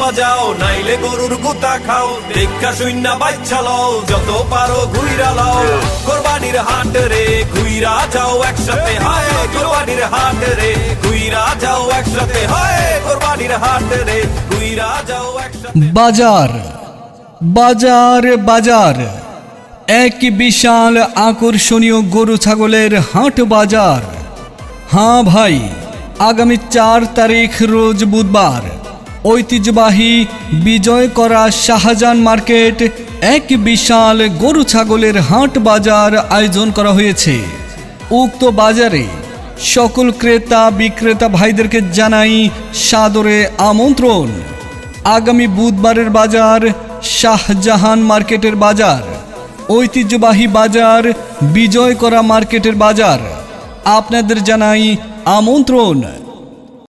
বাজাও নাইলে গরুর গুতা খাও। দেখা শূন্য বাচ্চা লও, যত পারো ঘুইরা লাও। কোরবানির হাট রে, ঘুইরা যাও একসাথে। হায়, কোরবানির হাট রে, ঘুইরা যাও একসাথে। হায়, কোরবানির হাট রে, ঘুইরা যাও একসাথে। বাজার বাজার বাজার। এক বিশাল আকর্ষণীয় গরু ছাগলের হাট বাজার। হ্যাঁ ভাই। আগামী চার তারিখ রোজ বুধবার। ঐতিহ্যবাহী বিজয় করা শাহজাহান মার্কেট এক বিশাল গরু ছাগলের হাট বাজার আয়োজন করা হয়েছে। উক্ত বাজারে সকল ক্রেতা, বিক্রেতা ভাইদেরকে জানাই সাদরে আমন্ত্রণ। আগামী বুধবারের বাজার শাহজাহান মার্কেটের বাজার। ঐতিহ্যবাহী বাজার বিজয় করা মার্কেটের বাজার। আপনাদের জানাই আমন্ত্রণ